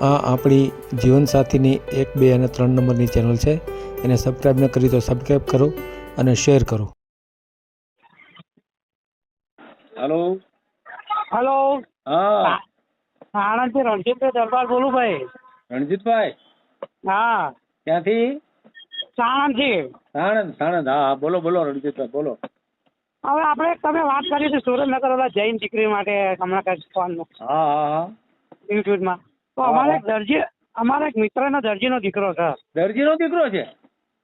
આ આપણી જીવનસાથીની એક બે અને ત્રણ નંબરની ચેનલ છે. એને સબસ્ક્રાઈબ ન કરી તો સબસ્ક્રાઈબ કરો અને શેર કરો. હેલો હેલો હા. આણંદથી રણજીતભાઈ દરબાર બોલું ભાઈ. રણજીતભાઈ? હા. ક્યાંથી? સાણંદથી. સાણંદ સાણંદ. હા હા બોલો બોલો રણજીતભાઈ બોલો. હવે આપણે તમે વાત કરી હતી સુરેન્દ્રનગર ઓલા જૈન દીકરી માટે હમણાં કઈ ફોન હા હા હા. યુટ્યુબમાં તો અમારે એક દરજી અમારા એક મિત્રનો દરજીનો દીકરો છે. દરજીનો દીકરો છે?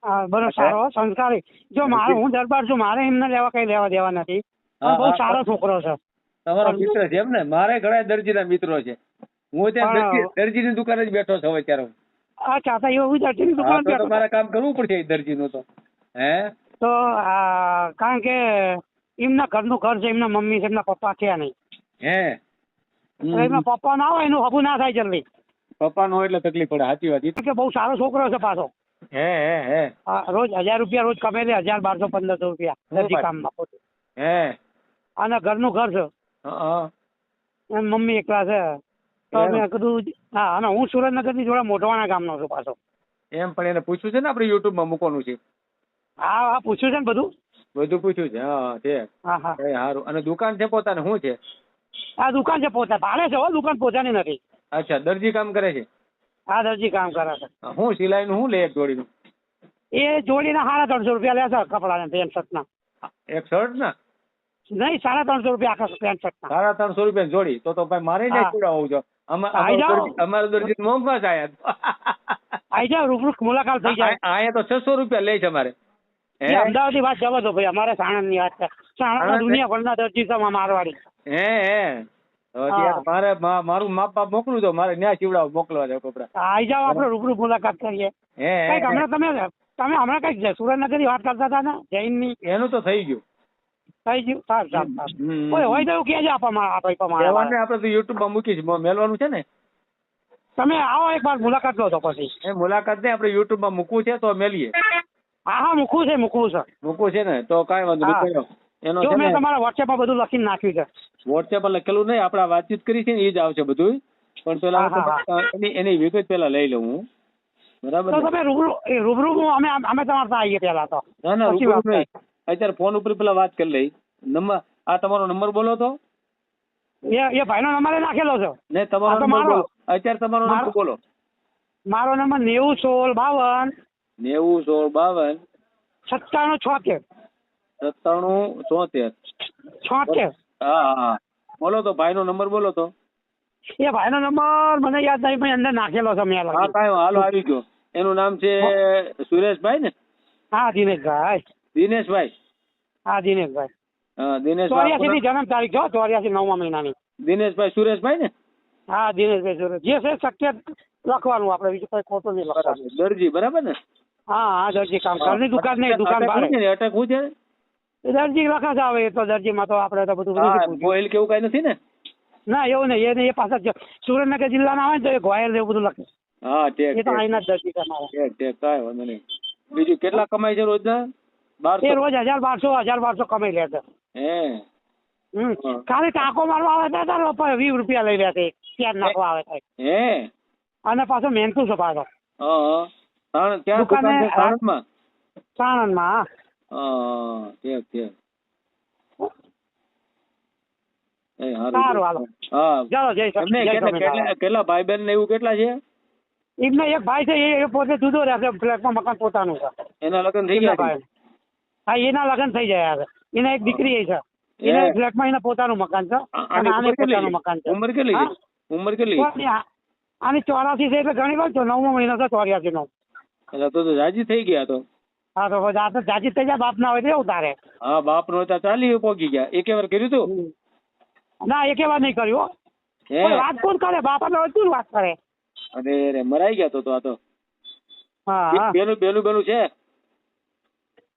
હા, બરો સારો સંસ્કારી. જો મારે હું દરબાર છું મારે એમને લેવા કઈ લેવા દેવા નથી. બહુ સારો છોકરો છે. તમારો મિત્ર છે એમ ને મારે ઘણા દરજીના મિત્રો છે. હું ત્યાં દરજી દરજીની દુકાને જ બેઠો છું અત્યારે ત્યારે. અચ્છા તો એવું દરજીની દુકાન તો મારે કામ કરવું પડશે દરજીનું તો. હે? તો આ, કારણ કે એમના ઘરનું ઘર છે એમના મમ્મી છે એમના પપ્પા છે નહીં. હે? એમના પપ્પા ના હોય એનું હબુ ના થાય જલ્દી. પપ્પા નો એટલે તકલીફ પડે. સાચી વાત કે બહુ સારો છોકરો છે પાછો. હે હે હે. રોજ હજાર રૂપિયા રોજ કમે લે હજાર બારસો પંદરસો રૂપિયા વાત. કામમાં હે. અને ઘરનું ઘર છે. એમ મમ્મી એકલા છે. તો મેં કીધું હા અને હું સુરેન્દ્રનગરની જોડે મોઢવાણા ગામનો છું પાછો. એમ પણ એને પૂછ્યું છે ને આપણે યુટ્યુબમાં મૂકવાનું છે? હા હા પૂછ્યું છે ને બધું? બધું પૂછ્યું છે હા છે. હા હા. સારું. અને દુકાન છે પોતાને શું છે? આ દુકાન છે પોતા ભાડે છે હો દુકાન પોતાની નથી. અચ્છા દરજી કામ કરે છે? આ દરજી કામ કરે છે. હું સિલાઈ નું હું લે એક જોડીનું? એ જોડીના સાડા ત્રણસો રૂપિયા લે છે કપડાના પેન્ટ શર્ટના. એક શર્ટ ના નહીં સાડા ત્રણસો રૂપિયા આખા પેન્ટ શર્ટના. સાડા ત્રણસો રૂપિયા જોડી? તો તો ભાઈ મારે. નહીં પીડા છો? અમારો દરજી મોંઘા જ આયા આઈ જાવ રૂબરૂ મુલાકાત થઈ જાય. અહીંયા તો છસો રૂપિયા લે છે અમારે. અમદાવાદની વાત જવા દો ભાઈ અમારે સાણંદની વાત છે. સાણંદ? દુનિયાભરના દરજી છે મારવાડી. હે હે. મારે મારું માપ બાપ મોકલું તો મારે ન્યા ચીવડાવ મોકલવા છે કપડા. આઈ જાવ આપણે રૂબરૂ મુલાકાત કરીએ. હે કંઈક હમણાં તમે તમે હમણાં કંઈક સુરેન્દ્રનગરની વાત કરતા હતા ને? જૈનની. એનું તો થઈ ગયું. થઈ ગયું? સારું સારું સારું. હોય તો એવું કહેજો આપણા આપણે પ્રમાણે. આપણે તો યુટ્યુબમાં મૂકીશ મેળવાનું મેલવાનું છે ને? તમે આવો એક વાર મુલાકાત લો તો પછી. એ મુલાકાત ને આપણે યુટ્યુબમાં મૂકવું છે તો મેલીએ. હા હા મૂકવું છે મૂકવું છે. મૂકવું છે ને તો કાંઈ વાંધો નહીં. કર્યો. એનો જો મેં તમારા WhatsApp માં બધું લખીને નાખ્યું છે. WhatsApp પર લખેલું નહીં આપણે વાતચીત કરી છે ને એ જ આવશે બધું પણ પેલા એની એની વિગત પેલા લઈ લઉં હું. બરાબર તો તમે રૂબરૂ રૂબરૂ અમે અમે તમારા ત્યાં આવીએ પેલા તો. ના ના રૂબરૂ નહીં. અત્યારે ફોન ઉપર પેલા વાત કરી લઈ. નંબર આ તમારો નંબર બોલો તો. એ એ ભાઈનો નંબર નાખેલો છે. ને તમારો નંબર બોલો. અત્યારે તમારો મારો- નંબર બોલો. મારો નંબર નેવું સોળ બાવન નેવું સોળ બાવન સત્તાણું છોતેર. સત્તાણું ચોતેર. છોતેર હા હા. બોલો તો ભાઈ નો નંબર બોલો તો. એ ભાઈ નો નંબર મને યાદ નહીં પણ અંદર નાખેલો છે મેં હા. કાંઈ હાલો આવી ગયો. એનું નામ છે સુરેશભાઈ ને હા દિનેશભાઈ. દિનેશભાઈ. હા દિનેશભાઈ. હા દિનેશભાઈ ચોર્યાસી જન્મ તારીખ છો ચોર્યાસી નવમા મહિનાની. દિનેશભાઈ સુરેશભાઈ ને હા દિનેશભાઈ સુરેશ. જે છે શક્ય લખવાનું આપણે બીજું કઈ ખોટું નહીં લખવાનું. દરજી બરાબર ને? હા હા દરજી કામ ઘરની દુકાન નહીં દુકાન બહાર અટક છે દરજી લખે હવે એ તો દરજીમાં તો આપણે તો બધું. ગોહિલ કેવું કઈ નથી ને? ના એવું નહીં એને એ પાછા સુરેન્દ્રનગર જિલ્લાના આવે ને તો એ ગોયલ એવું બધું લખે. હા ઠીક એ તો અહીંના દરજી ઠીક ઠીક કાંઈ વાંધો નહીં. બીજું કેટલા કમાય છે રોજના? એ બારસો રોજ હજાર બારસો હજાર બારસો કમાઈ લે છે. હે? ખાલી ટાંકો મારવા આવે છે તારો વીસ રૂપિયા લઈ લે છે. ત્યાં નાખવા આવે છે હે? અને પાછો મહેનતું છે પાછો. હા સાણંદમાં દુકાને સાણંદમાં સાણંદમાં હા. હા ઠીક ઠીક. હા કેટલા ભાઈ એવું કેટલા છે? એમને એક ભાઈ છે એ- એ પોતે જુદો રહે છે ફ્લેટમાં મકાન પોતાનું છે. એના લગ્ન થઈ ગયા હા એના લગ્ન થઈ જાય હવે એના એક દીકરી છે. એના ફ્લેટમાં એના પોતાનું મકાન છે. અને આને કેટલી? પોતાનું મકાન છે. ઉંમર કેટલી? છે ઉંમર કેટલી? છે? કોની આ- આની ચોરાસી છે એટલે ઘણી વાર નવમો મહિનો છે ચોર્યાસી નો એટલે તો તો રાજી થઈ ગયા તો. હા તો આ તો જાજી થઈ જાય બાપ ના હોય એવું તારે હા બાપ નો હતા ચાલી પોગી ગયા. એક વાર કર્યું તું? ના એકે વાર નહીં કર્યું. વાત કોણ કરે? બાપા તો શું વાત કરે? અરે રે મરાઈ ગયા તો તો આ તો. હા. બેનું બેનું બેનું છે?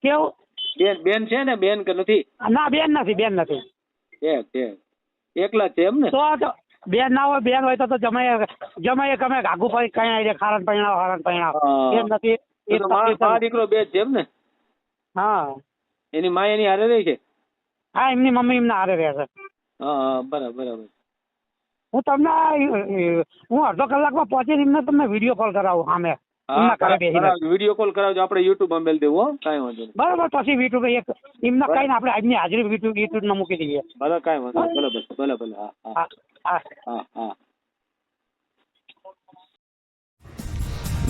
કેવું? બેન બેન છે ને? બેન કે નથી? ના બેન નથી બેન નથી. છે છે એકલા છે એમ ને તો બેન ના હોય બેન હોય તો તો જમાય જમાય ગમે ગાગુ પડી કઈ આવી જાય ખારણ પરિણામ હારણ પરિણામ હા. બેન નથી. મા તકલીફ મા છે. દીકરો બે છે એમ ને? હા. એની મા એની હારે રહી છે? હા એમની મમ્મી એમના હારે રહે છે. હા બરાબર બરાબર. હું તમને હું અડધો કલાકમાં પહોંચીને એમને તમને વીડિયો કોલ કરાવું સામે. વીડિયો કોલ કરાવજો. આપણે યુટ્યુબમાં મેલ દેવું હો. કાંઈ વાંધો નહીં. બરાબર પછી યુટ્યુબ એક એમને કહીને આપણે આજની હાજરી યુટ્યુબ ના મૂકી દઈએ. બરાબર કાંઈ વાંધો હા હા. હા હા.